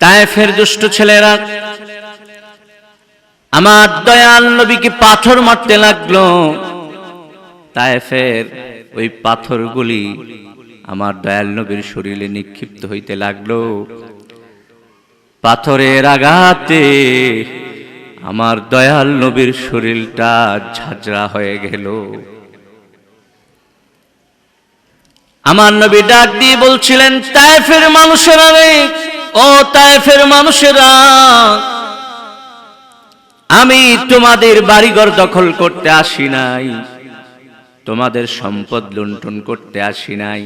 তায়েফের দুষ্ট ছেলেরা, আমার দয়াল নবীকে পাথর মারতে লাগল। তায়েফের ওই পাথরগুলি আমার দয়াল নবীর শরীরে নিক্ষিপ্ত হইতে লাগল। পাথরের আঘাতে আমার দয়াল নবীর শরীরটা ঝাঁঝরা হয়ে গেল। আমার নবী ডাক দিয়ে বলছিলেন, তায়েফের মানুষেরা রে ও তায়েফের মানুষেরা, আমি তোমাদের বাড়িঘর দখল করতে আসি নাই, তোমাদের সম্পদ লুণ্ঠন করতে আসি নাই,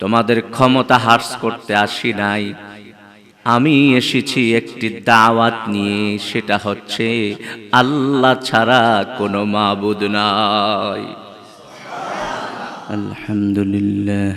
তোমাদের ক্ষমতা হ্রাস করতে আসি নাই। আমি এসেছি একটি দাওয়াত নিয়ে, সেটা হচ্ছে আল্লাহ ছাড়া কোনো মাবুদ নাই। আলহামদুলিল্লাহ।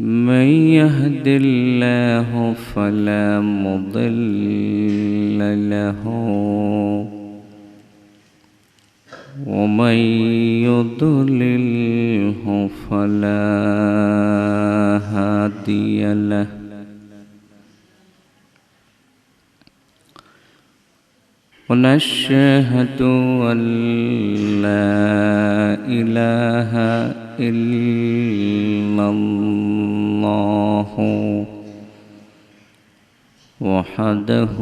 من يهد الله فلا مضل له ومن يضلله فلا هادي له ونشهد أن لا إله إلا الله وحده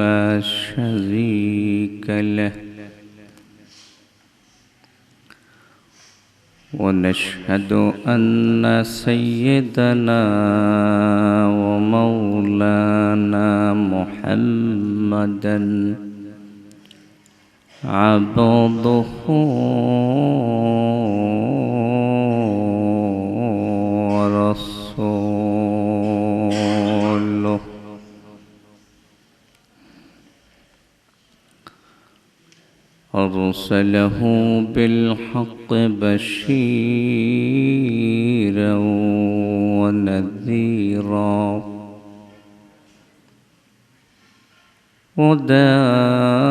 لا شريك له ونشهد أن سيدنا ومولانا محمدا عبده ورسوله. أرسله بالحق بشيرا ونذيرا. وداعيا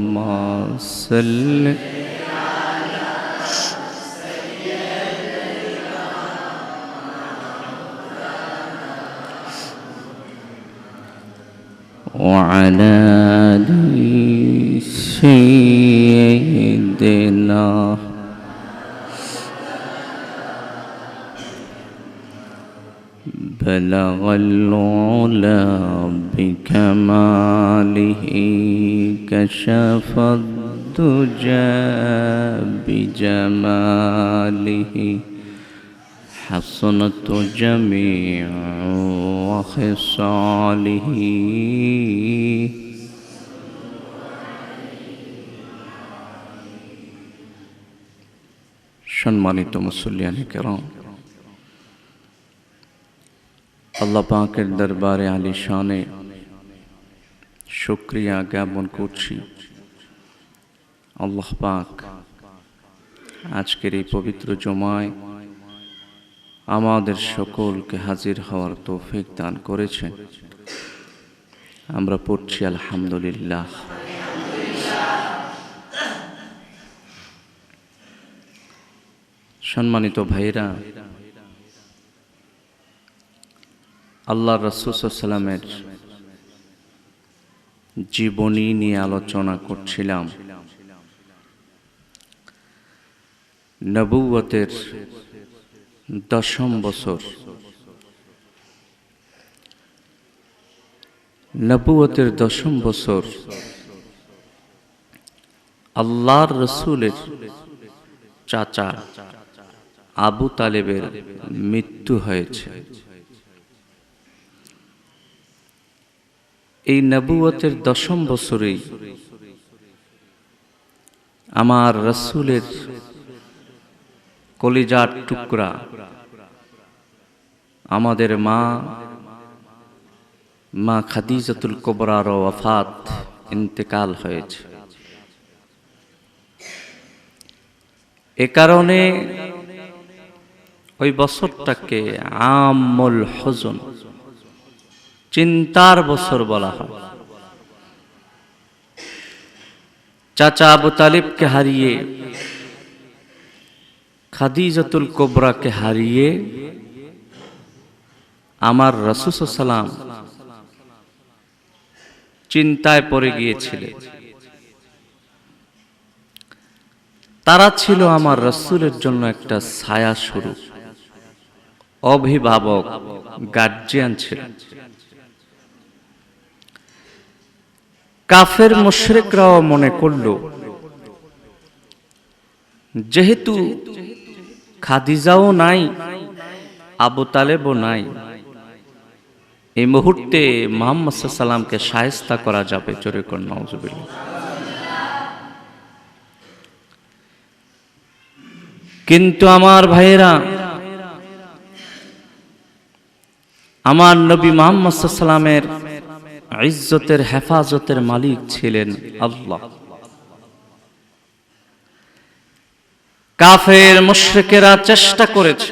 صل. وعلى آل سيدنا سيدنا بلغ العلا بكماله كشف الدجى بجماله حصنت جميع وخصاله সম্মানিত মুসল্লিয়ানি কেরম আল্লাহ পাকের দরবারে আলী শানে শুক্রিয়া জ্ঞাপন করছি। আল্লাহ পাক আজকের এই পবিত্র জমায় আমাদের সকলকে হাজির হওয়ার তৌফিক দান করেছেন। আমরা পড়ছি আলহামদুলিল্লাহ। সম্মানিত ভাইরা আল্লাহ রসুসাল্লামের জীবনী নিয়ে আলোচনা করছিলাম। নবুয়তের দশম বছর। নবুয়তের দশম বছর আল্লাহর রসুলের চাচা আবু তালেবের মৃত্যু হয়েছে। এই নবুয়তের দশম বছরেই আমার রসুলের কলিজার টুকরা আমাদের মা মা খাদিজাতুল কোবরার ওয়াফাত ইন্তেকাল হয়েছে। এ কারণে ওই বছরটাকে আমল হজন চিন্তার বছর বলা হয়। চাচা আবু তালিবকে হারিয়ে, খাদিজাতুল কোবরাকে হারিয়ে আমার রসুসালাম চিন্তায় পড়ে গিয়েছিলেন। তারা ছিল আমার রসুলের জন্য একটা ছায়া স্বরূপ। অভিভাবক গার্জিয়ান ছিল কাফের মুশরিকরাও মনে করল, যেহেতু খাদিজাও নাই, আবু তালেবও নাই, এই মুহূর্তে মোহাম্মদ সাল্লামকে সায়স্তা করা যাবে চোরে কর কিন্তু আমার ভাইয়েরা, আমার নবী মোহাম্মদ সাল্লামের ইজ্জতের হেফাজতের মালিক ছিলেন আল্লাহ। কাফের মুশরিকেরা চেষ্টা করেছে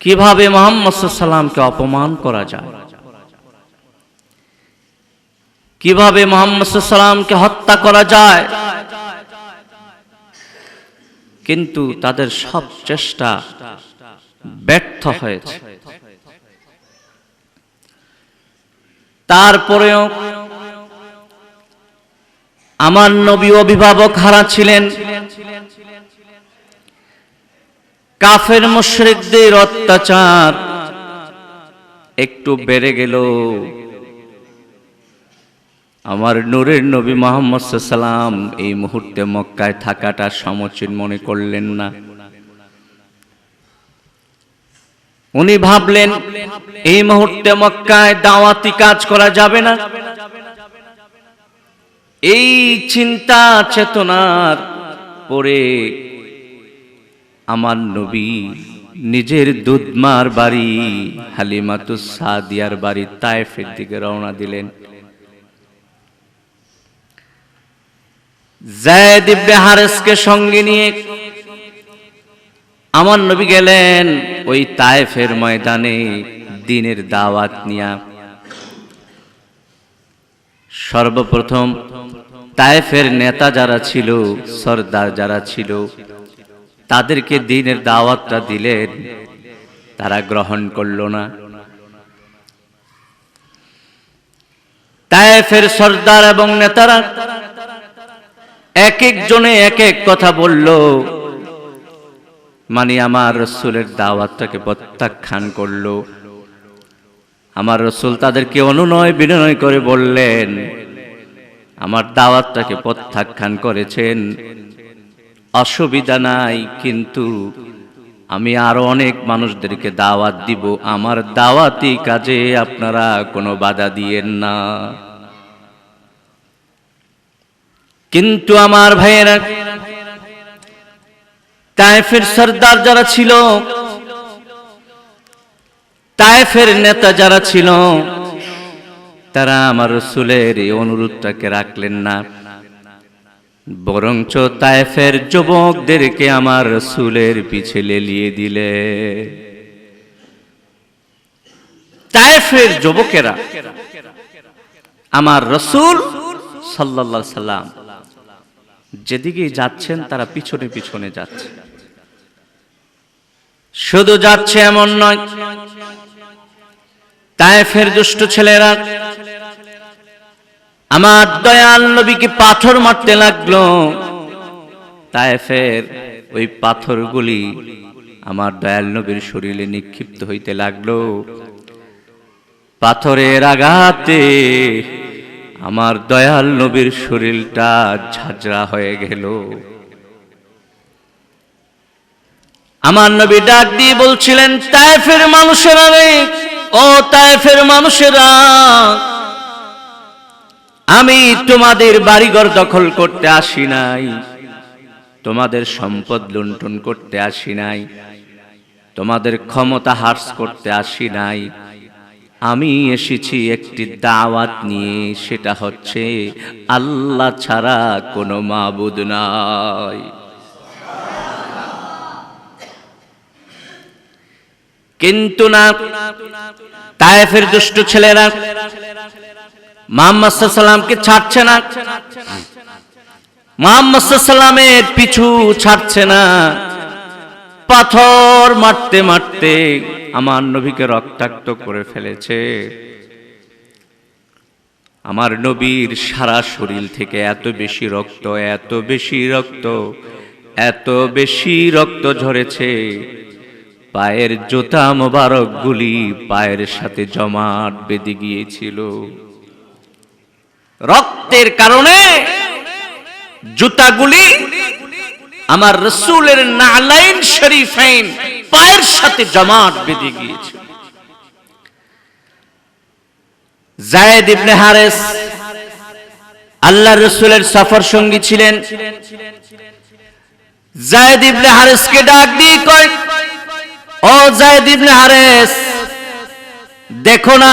কীভাবে মোহাম্মদ সাল্লামকে অপমান করা যায়, কীভাবে মোহাম্মদ সাল্লামকে হত্যা করা যায়, কিন্তু তাদের সব চেষ্টা ব্যর্থ হয়েছে। তারপরেও আমার নবী অভিভাবক হারা ছিলেন। কাফের মুশরিকদের অত্যাচার একটু বেড়ে গেল। আমার নূরের নবী মোহাম্মদ সাল্লাম এই মুহূর্তে মক্কায় থাকাটা সমচীন মনে করলেন না। উনি ভাবলেন, এই মুহূর্তে মক্কায় দাওয়াতি কাজ করা যাবে না। এই চিন্তা চেতনার পরে আমার নবী নিজের দুধমার বাড়ি, হালিমাতুস সাদিয়ার বাড়ি তায়েফের দিকে রওনা দিলেন। জায়দ ইবনে হারেসকে সঙ্গে নিয়ে আমার নবী গেলেন ওই তায়েফের ময়দানে দিনের দাওয়াত নিয়া। সর্বপ্রথম তায়েফের নেতা যারা ছিল, সর্দার যারা ছিল, তাদেরকে দিনের দাওয়াতটা দিলেন। তারা গ্রহণ করল না। তায়েফের সর্দার এবং নেতারা এক একজনে এক এক কথা বলল মানে আমার রসুলের দাওয়াতটাকে প্রত্যাখ্যান করল। আমার রসুল তাদেরকে অনুনয় বিনয় করে বললেন, আমার দাওয়াতটাকে প্রত্যাখ্যান করেছেন। অসুবিধা নাই, কিন্তু আমি আরও অনেক মানুষদেরকে দাওয়াত দিব। আমার দাওয়াতি কাজে আপনারা কোনো বাধা দিয়েন না। কিন্তু আমার ভাইয়েরা তাইফের সর্দার যারা ছিল তাইফের নেতা যারা ছিল, তারা আমার রসুলের এই অনুরোধটাকে রাখলেন না। বরঞ্চ তাইফের যুবকদেরকে আমার রসুলের পিছে লেলিয়ে দিলে। তাইফের যুবকেরা, আমার রসুল আলাইহি সাল্লাম, যেদিকেই যাচ্ছেন তারা পিছনে পিছনে যাচ্ছে। শুধু যাচ্ছে এমন নয়। তায়েফের দুষ্ট ছেলেরা, আমার দয়াল নবীকে পাথর মারতে লাগল। তায়েফের ওই পাথরগুলি আমার দয়াল নবীর শরীরে নিক্ষিপ্ত হইতে লাগল। পাথরের আঘাতে আমার দয়াল নবীর শরীরটা ঝাঁঝরা হয়ে গেল। আমার নবী ডাক দিয়ে বলছিলেন তাইফের মানুষেরা রে ও তাইফের মানুষেরা, আমি তোমাদের বাড়িঘর দখল করতে আসি নাই, তোমাদের সম্পদ লুণ্ঠন করতে আসি নাই, তোমাদের ক্ষমতা হ্রাস করতে আসি নাই। আমি এসেছি একটি দাওয়াত নিয়ে, সেটা হচ্ছে আল্লাহ ছাড়া কোনো মাবুদ নাই। কিন্তু না, তায়েফের দুষ্ট ছেলেরা মোহাম্মদ সাল্লামকে ছাড়ছে না। মোহাম্মদ সাল্লামের পিছু ছাড়ছে না। পাথর মারতে মারতে আমার নবীকে রক্তাক্ত করে ফেলেছে। আমার নবীর সারা শরীর থেকে এত বেশি রক্ত, এত বেশি রক্ত, এত বেশি রক্ত ঝরেছে। পায়ের জোতা মোবারকগুলি পায়ের সাথে জমাট বেঁধে গিয়েছিল। রক্তের কারণে জুতাগুলি আমার রসুলের নালাইন শরীফাইন পায়ের সাথে জমাট বেঁধে গিয়েছিল। জায়েদ ইবনে হারেস আল্লাহ রসুলের সফর সঙ্গী ছিলেন। জায়েদ ইবনে হারেসকে ডাক দিয়ে কয় ও জায়েদ ইবনে হারেস, দেখো না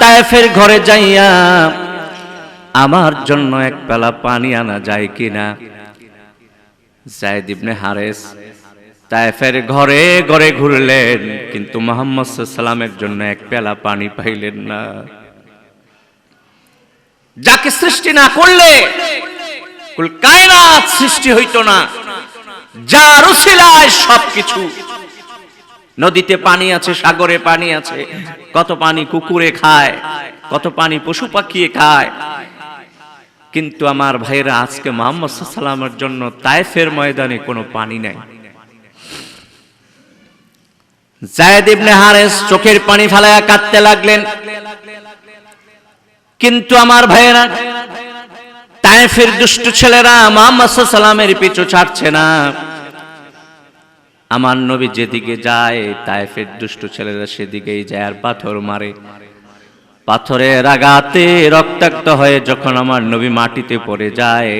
তায়েফের ঘরে যাইয়া আমার জন্য এক পেলা পানি আনা যায় কিনা? জায়েদ ইবনে হারেস তায়েফের ঘরে ঘরে ঘুরলেন, কিন্তু মোহাম্মদ সাল্লামের জন্য এক পেলা পানি পাইলেন না। যাকে সৃষ্টি না করলে কায়নাত সৃষ্টি হইতো না, যার উসিলায় সবকিছু নদীতে পানি আছে, সাগরে পানি আছে। কত পানি কুকুরে খায়, কত পানি পশু পাখিয়ে খায়। কিন্তু আমার ভাইরা আজকে মোহাম্মদ সাল্লামের জন্য তাইফের ময়দানে কোনো পানি নাই। চোখের পানি ফেলায়া কাঁদতে লাগলেন। কিন্তু আমার ভাইয়েরা তাইফের দুষ্ট ছেলেরা মোহাম্মদ সাল্লামের পিছু ছাড়ছে না। আমার নবী যেদিকে যায়, তাইফের দুষ্ট ছেলেরা সেদিকেই যায় আর পাথর মারে। পাথরের আঘাতে রক্তাক্ত হয়ে যখন আমার নবী মাটিতে পড়ে যায়,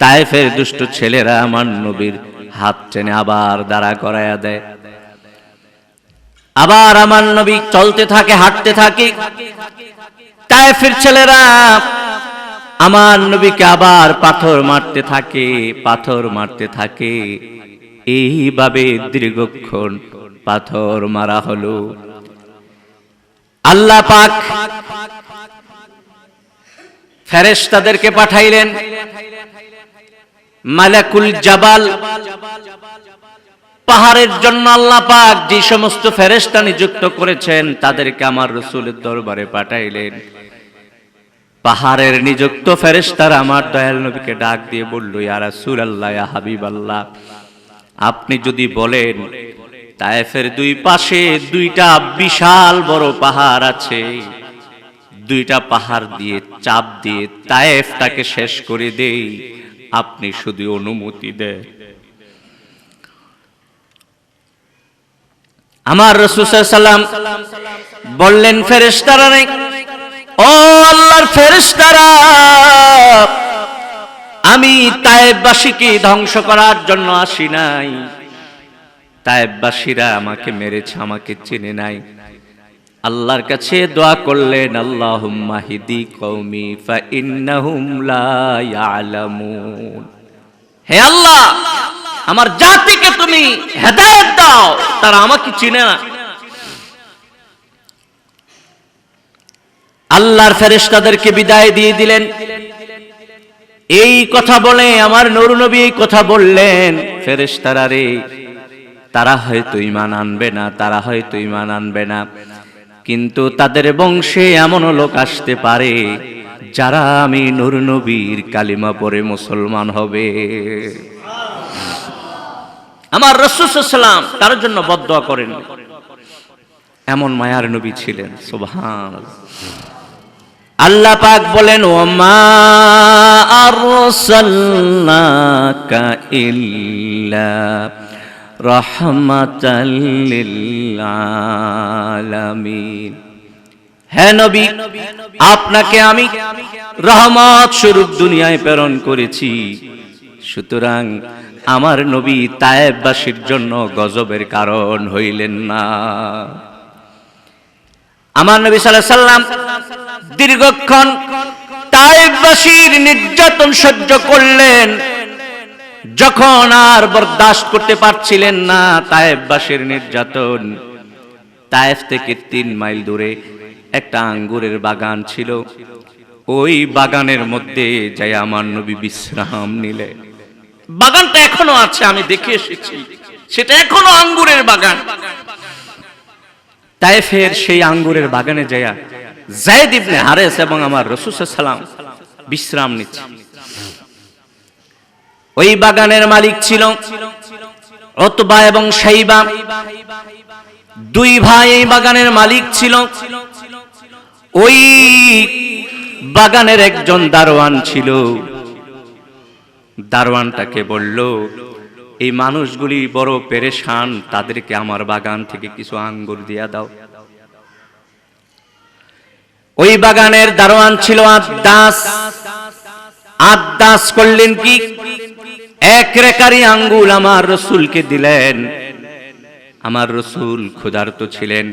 তাইফের দুষ্ট ছেলেরা আমার নবীর হাত টেনে আবার দাঁড়া করাইয়া দেয়। আবার আমার নবী চলতে থাকে, হাঁটতে থাকে। তাইফের ছেলেরা আমার নবীকে আবার পাথর মারতে থাকে, পাথর মারতে থাকে। এইভাবে দীর্ঘক্ষণ পাথর মারা হলো। আল্লাহ পাক ফেরেশতাদেরকে পাঠাইলেন, মালাকুল জাবাল। পাহাড়ের জন্য আল্লাহ পাক যে সমস্ত ফেরেশতা নিযুক্ত করেছেন, তাদেরকে আমার রসুলের দরবারে পাঠাইলেন। পাহাড়ের নিযুক্ত ফেরেশতারা আমার দয়াল নবীকে ডাক দিয়ে বলল, ইয়া রাসূলুল্লাহ, ইয়া হাবিবাল্লাহ আপনি যদি বলেন, তায়েফের দুই পাশে দুইটা বিশাল বড় পাহাড় আছে, দুইটা পাহাড় দিয়ে চাপ দিয়ে তায়েফটাকে শেষ করে দেই, আপনি শুধু অনুমতি দেন। আমার রসুল সাল্লাম বললেন, ফেরেশতারা নেই। ও আল্লাহর ফেরেশতারা আমি তায়েববাসীকে ধ্বংস করার জন্য আসি নাই। তায়েববাসীরা আমাকে মেরেছে, আমাকে চিনে নাই। আল্লাহর কাছে দোয়া করলেন, আল্লাহুম্মা হিদি কওমি ফা ইন্নাহুম লা ইয়ালামুন। হে আল্লাহ, আমার জাতিকে তুমি হেদায়েত দাও, তারা আমাকে চিনে না। আল্লাহর ফেরেশতাদেরকে বিদায় দিয়ে দিলেন। এই কথা বলে, আমার নবী এই কথা বললেন। ফেরেশতারা রে, তারা হয়তো ইমান আনবে না, তারা হয়তো ইমান আনবে না। কিন্তু তাদের বংশে এমন লোক আসতে পারে, যারা আমি নবীর কালিমা পরে মুসলমান হবে। আমার রসুসাল্লাম তার জন্য বদয়া করেন। এমন মায়ার নবী ছিলেন সুবহান আল্লাহ পাক বলেন ও মা আরসালনাকা ইল্লা নবী, আপনাকে আমি রহমত স্বরূপ দুনিয়ায় প্রেরণ করেছি। সুতরাং আমার নবী তায়েববাসীর জন্য গজবের কারণ হইলেন না। আমার নবী আলাইহি সাল্লাম দীর্ঘক্ষণ তায়েববাসীর নির্যাতন সহ্য করলেন। যখন আর বরদাস্ত করতে পারছিলেন না তায়েববাসীর নির্যাতন। তায়েফ থেকে তিন মাইল দূরে একটা আঙ্গুরের বাগান ছিল। ওই বাগানের মধ্যে যাই আমার নবী বিশ্রাম নিলেন। বাগানটা এখনও আছে, আমি দেখে এসেছি। সেটা এখনও আঙ্গুরের বাগান। তাইফের সেই আঙ্গুরের বাগানে যায়া জায়দ ইবনে হারেস এবং আমার সাল্লাম বিশ্রাম নিচ্ছে। ওই বাগানের মালিক ছিল অতবা এবং সাইবা দুই ভাই এই বাগানের মালিক ছিল। ওই বাগানের একজন দারোয়ান ছিল। দারোয়ানটাকে বলল এই মানুষগুলি বড় পেরেশান, তাদেরকে আমার বাগান থেকে কিছু আঙ্গুর দিয়া দাও। ওই বাগানের দারোয়ান ছিল আদাস আদাস করলেন কি? এক রেকারি আঙ্গুল আমার রসুলকে দিলেন। আমার রসুল ক্ষুধার্ত ছিলেন।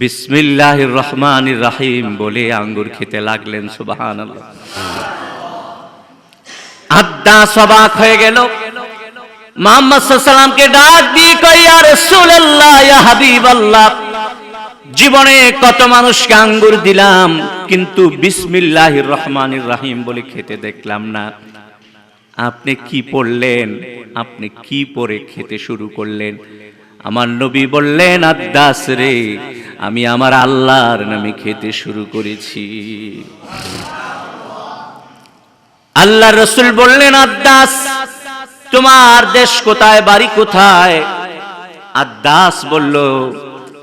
বিসমিল্লাহ রহমান রাহিম বলে আঙ্গুর খেতে লাগলেন সুবাহান আদাস অবাক হয়ে গেল। মোহাম্মদ ডাক দিয়ে কই আর জীবনে কত মানুষকে আঙ্গুর দিলাম, কিন্তু বিসমিল্লাহির রহমানির রাহিম বলে খেতে দেখলাম না। আপনি কি পড়লেন? আপনি কি পরে খেতে শুরু করলেন? আমার নবী বললেন আদাস রে, আমি আমার আল্লাহর নামে খেতে শুরু করেছি। আল্লাহ রসুল বললেন আদাস তোমার দেশ কোথায়, বাড়ি কোথায়? আদাস বলল,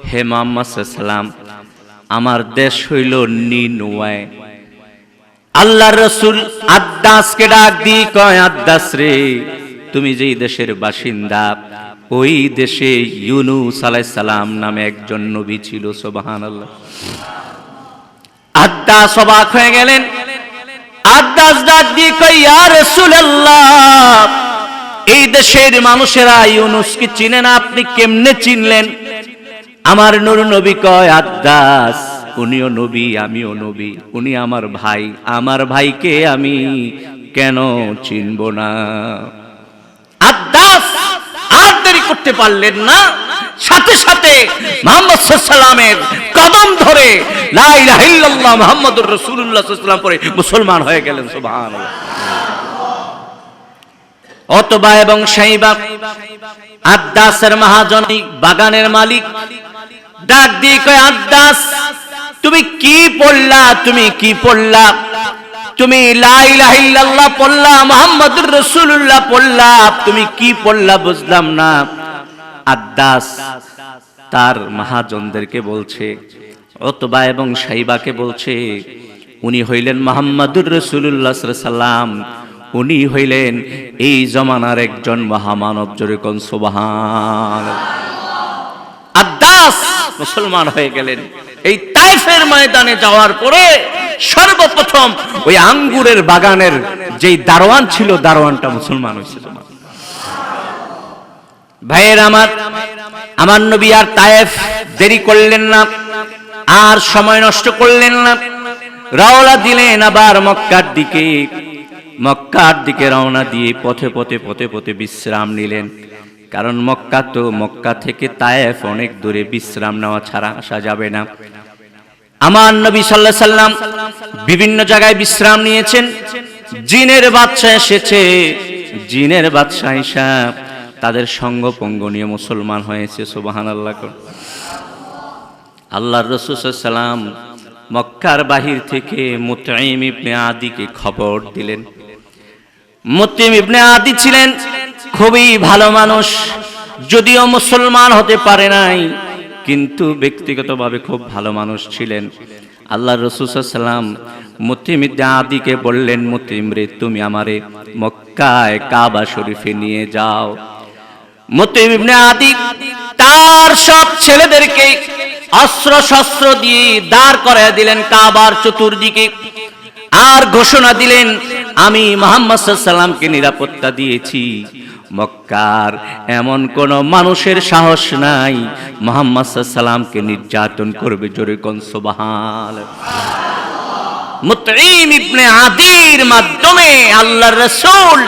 হে মোহাম্মদ আমার দেশ হইল নিনুয়ায়। আল্লাহ রসুল আদাসকে ডাক দিয়ে কয় আদাস রে, তুমি যেই দেশের বাসিন্দা, ওই দেশে ইউনুস সালাম নামে একজন নবী ছিল, সুবহানাল্লাহ। আদাস অবাক হয়ে গেলেন। আদাস ডাক দিয়ে কই ইয়া রাসূলুল্লাহ এই দেশের মানুষেরা ইউনুসকে চিনে না, আপনি কেমনে চিনলেন? আমার নুর নবী কয় আদাস উনিও নবী, আমিও নবী, উনি আমার ভাই, আমার ভাইকে আমি কেন চিনব না? আদাস আর দেরি করতে পারলেন না। সাথে সাথে মোহাম্মদ সাল্লামের কদম ধরে লা ইলাহা ইল্লাল্লাহ মুহাম্মাদুর সাল্লাল্লাহু পরে মুসলমান হয়ে গেলেন, সুবহানাল্লাহ। অতবা এবং সাইবা আদাসের মহাজনী, বাগানের মালিক। ডাক দিয়ে কয় আদাস তুমি কি পড়লা? তুমি কি পড়লা? তুমি লা ইলাহা পড়লা, মুহাম্মাদুর রাসূলুল্লাহ পড়লা। তুমি কি পড়লা বুঝলাম না। আদাস তার মহাজনদেরকে বলছে, অতবা এবং সাইবাকে বলছে, উনি হইলেন মোহাম্মদুর রসুল্লাহ সাল্লাম উনি হইলেন এই জমানার একজন মহামানব। জোরে কোন সুবহান। আদাস মুসলমান হয়ে গেলেন। এই তাইফের ময়দানে যাওয়ার পরে সর্বপ্রথম ওই আঙ্গুরের বাগানের যেই দারোয়ান ছিল, দারোয়ানটা মুসলমান হয়েছিল। ভাইয়ের আমার আমার নবী আর তায়েফ দেরি করলেন না, আর সময় নষ্ট করলেন না। রাওলা দিলেন আবার মক্কার দিকে। মক্কার দিকে রওনা দিয়ে পথে পথে পথে পথে বিশ্রাম নিলেন। কারণ মক্কা তো মক্কা থেকে তায়েফ অনেক দূরে, বিশ্রাম নেওয়া ছাড়া আসা যাবে না। আমার নবী সাল্লাহ সাল্লাম বিভিন্ন জায়গায় বিশ্রাম নিয়েছেন। জিনের বাদশা এসেছে। জিনের বাদশা ঈশা তাদের সঙ্গ পঙ্গ নিয়ে মুসলমান হয়েছে সুবাহান আল্লাহ আল্লাহর রসুলাম মক্কার বাহির থেকে মুতাইম ইবনে আদিকে খবর দিলেন। মুতিম ইবনে আদি ছিলেন, খুবই ভালো মানুষ, যদিও মুসলমান হতে পারে নাই, কিন্তু ব্যক্তিগতভাবে খুব ভালো মানুষ ছিলেন। আল্লাহ রসুলাম মুতিম আদিকে বললেন, মুতিম রে, তুমি আমারে মক্কায় কাবা শরীফে নিয়ে যাও। মুতিম ইবনে আদি তার সব ছেলেদেরকে অস্ত্র শস্ত্র দিয়ে দাঁড় করায় দিলেন কাবার চতুর্দিকে, আর ঘোষণা দিলেন আমি মোহাম্মদ সাল্লামকে নিরাপত্তা দিয়েছি। মক্কার এমন কোন মানুষের সাহস নাই। মোহাম্মদ সাল্লামকে নির্যাতন করবে জোরে কোন সুবহান। মুতঈম ইবনে আদির মাধ্যমে আল্লাহর রাসূল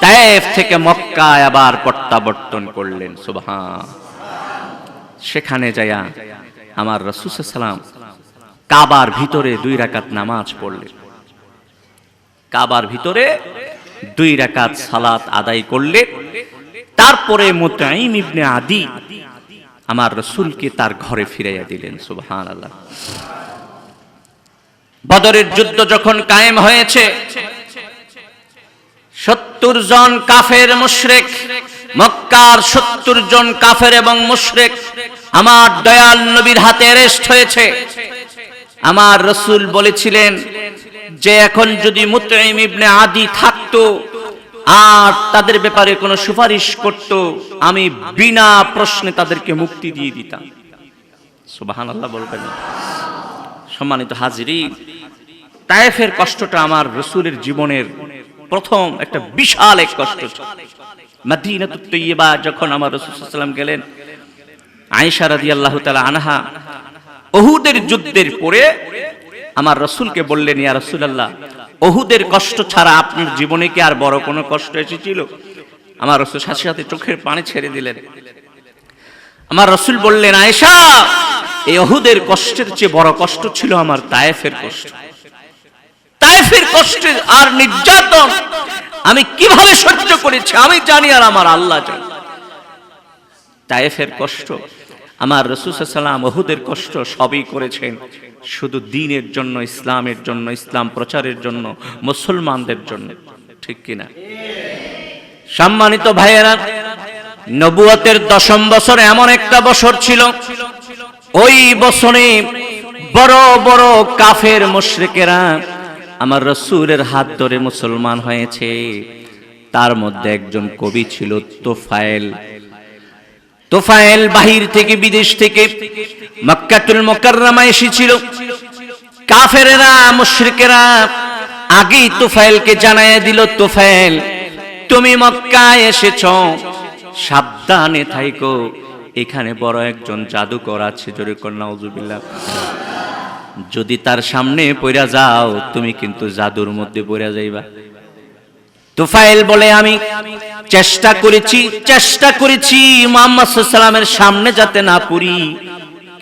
তায়েফ থেকে মক্কায় আবার প্রত্যাবর্তন করলেন। সুবহান। সেখানে যায়া আমার রাসূল সাল্লাম কাবার ভিতরে দুই রাকাত নামাজ পড়লেন। কাবার ভিতরে দুই রাকাত সালাত আদায় করলে, তারপরে মুতাইম ইবনে আদি আমার রসুলকে তার ঘরে ফিরাইয়া দিলেন সুবহান আল্লাহ বদরের যুদ্ধ যখন কায়েম হয়েছে, সত্তর জন কাফের মুশরেক, মক্কার সত্তর জন কাফের এবং মুশরেক আমার দয়াল নবীর হাতে অ্যারেস্ট হয়েছে। আমার রসুল বলেছিলেন যে এখন যদি মুতাইম ইবনে আদি থাকতো আর তাদের ব্যাপারে কোনো সুপারিশ করত, আমি বিনা প্রশ্নে তাদেরকে মুক্তি দিয়ে দিতাম। সুবাহান আল্লাহ বলবেন। সম্মানিত হাজিরি, তায়েফের কষ্টটা আমার রসুলের জীবনের প্রথম একটা বিশাল এক কষ্ট মাদিনাতুত তৈয়বা যখন আমার রসুল সাল্লাম গেলেন, আয়েশা রাদিয়াল্লাহু তাআলা আনহা, ওহুদের যুদ্ধের পরে আমার রসুলকে বললেন, ইয়া রসুলাল্লাহ ওহুদের কষ্ট ছাড়া আপনার জীবনে কি আর বড় কোনো কষ্ট এসেছিল? আমার রসুল সাথে সাথে চোখের পানি ছেড়ে দিলেন। আমার রসুল বললেন, আয়েশা, এই ওহুদের কষ্টের চেয়ে বড় কষ্ট ছিল আমার তায়েফের কষ্ট। তায়েফের কষ্টের আর নির্যাতন আমি কীভাবে সহ্য করেছি আমি জানি আর আমার আল্লাহ জানি। তায়েফের কষ্ট, আমার রসুল রসুসাল্লাম অহুদের কষ্ট সবই করেছেন। শুধু দিনের জন্য, ইসলামের জন্য, ইসলাম প্রচারের জন্য, মুসলমানদের জন্য, ঠিক কিনা? সম্মানিত ভাইয়েরা, নবুয়তের দশম বছর এমন একটা বছর ছিল। ওই বছরে বড় বড় কাফের মুশরিকেরা আমার রসুলের হাত ধরে মুসলমান হয়েছে। তার মধ্যে একজন কবি ছিল তোফায়েল। তোফায়েল বাহির থেকে, বিদেশ থেকে, মক্কাতুল মোকাররমা এসেছিল। কাফেরেরা, মুশরিকেরা আগেই তোফায়েলকে জানায় দিল, তোফায়েল, তুমি মক্কায় এসেছ। সাবধানে থাইকো। এখানে বড় একজন জাদুকর আছে, জোরে কন্যা যদি তার সামনে পড়া যাও, তুমি কিন্তু জাদুর মধ্যে পড়া যাইবা। তুফাইল বলে আমি চেষ্টা করেছি চেষ্টা করেছি মোহাম্মদ সাল্লামের সামনে যাতে না পড়ি।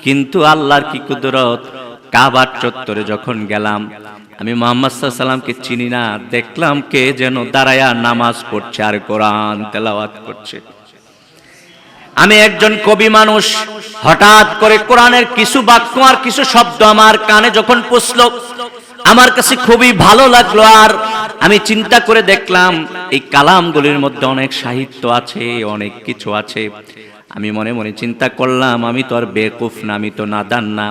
কিন্তু আল্লাহর কি কুদরত? কাবার চত্বরে যখন গেলাম, আমি মোহাম্মদ সাল্লামকে চিনি না, দেখলাম কে যেন দাঁড়ায়া নামাজ পড়ছে আর কোরআন তেলাওয়াত করছে। আমি একজন কবি মানুষ, হঠাৎ করে কোরআনের কিছু বাক্য আর কিছু শব্দ আমার কানে যখন পুষল, আমার কাছে খুবই ভালো লাগল আর আমি চিন্তা করে দেখলাম এই কালামগুলির মধ্যে অনেক সাহিত্য আছে, অনেক কিছু আছে। আমি মনে মনে চিন্তা করলাম, আমি তো আর বেকুফ না, আমি তো নাদান না।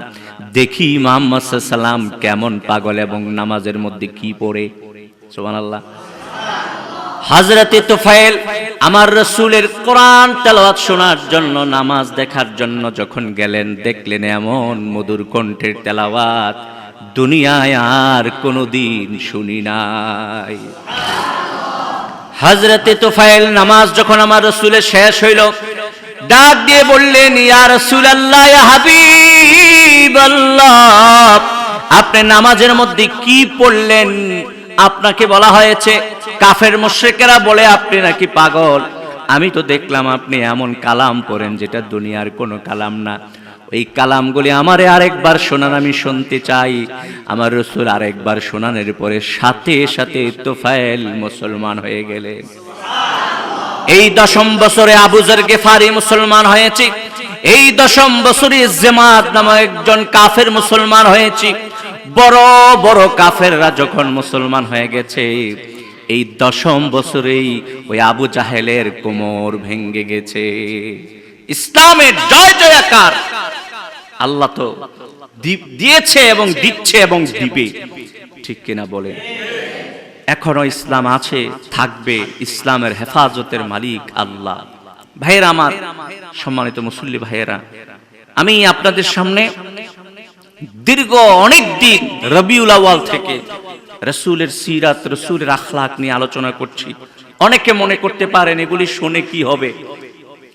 দেখি মোহাম্মদ সাল্লাম কেমন পাগল এবং নামাজের মধ্যে কি পড়ে। সুবহানাল্লাহ। হাজরতে তোফায়েল আমার রসুলের কোরআন তেলাওয়াত শোনার জন্য, নামাজ দেখার জন্য যখন গেলেন, দেখলেন এমন মধুর কণ্ঠের তেলাওয়াত। দুনিয়ায় আর কোনোদিন শুনি নাই। হাজরতে তোফায়েল নামাজ যখন আমার রসুলের শেষ হইল, ডাক দিয়ে বললেন, ইয়া রসুল আল্লাহ হাবিব আপনি নামাজের মধ্যে কি পড়লেন? আপনাকে বলা হয়েছে, কাফের মোশেকেরা বলে, আপনি নাকি পাগল? আমি তো দেখলাম আপনি এমন কালাম পড়েন যেটা দুনিয়ার কোনো কালাম না। এই কালামগুলি আমারে আরেকবার শোনান, আমি শুনতে চাই। আমার রসুল আরেকবার শোনানোর পরে সাথে সাথে তোফায়েল মুসলমান হয়ে গেলেন এই দশম বছরে আবুজার গেফারি মুসলমান হয়েছি। এই দশম বছরে জেমাত নামক একজন কাফের মুসলমান হয়েছি। বড় বড় কাফেররা যখন মুসলমান হয়ে গেছে, এই দশম বছরেই ওই আবু জাহেলের কোমর ভেঙ্গে গেছে। ইসলামের জয় জয়াকার আল্লাহ তো দিয়েছে এবং দিচ্ছে এবং দিবে। ঠিক কিনা বলে এখনও ইসলাম আছে, থাকবে, ইসলামের হেফাজতের মালিক আল্লাহ। ভাইয়েরা আমার, সম্মানিত মুসল্লি ভাইয়েরা, আমি আপনাদের সামনে দীর্ঘ অনেক দিন রবিউল আওয়াল থেকে রসুলের সিরাত, রসুলের আখলাক নিয়ে আলোচনা করছি। অনেকে মনে করতে পারেন এগুলি শুনে কি হবে?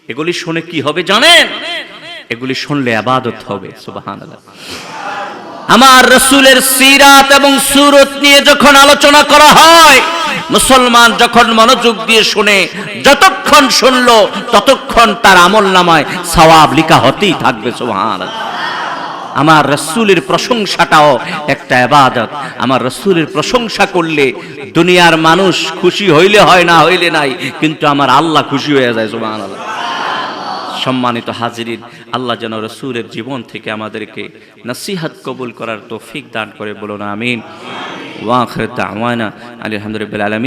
এগুলি শুনে কি হবে জানেন? এগুলি শুনলে আবাদত হবে আমার রসুলের সিরাত এবং সুরত নিয়ে যখন আলোচনা করা হয়, মুসলমান যখন মনোযোগ দিয়ে শুনে, যতক্ষণ শুনলো, ততক্ষণ তার আমল নামায় সওয়াব লিখা হতেই থাকবে সুবহান আমার রসুলের প্রশংসাটাও একটা আবাদত। আমার রসুলের প্রশংসা করলে দুনিয়ার মানুষ খুশি হইলে হয় না হইলে নাই, কিন্তু আমার আল্লাহ খুশি হয়ে যায়, সুবহানাল্লাহ। সম্মানিত হাজিরিন, আল্লাহ যেন রসুরের জীবন থেকে আমাদেরকে নসিহাত কবুল করার তৌফিক দান করে বলুন, আমিন। ওয়াখর দাওয়ানা আলহামদুলিল্লাহ আলমিন।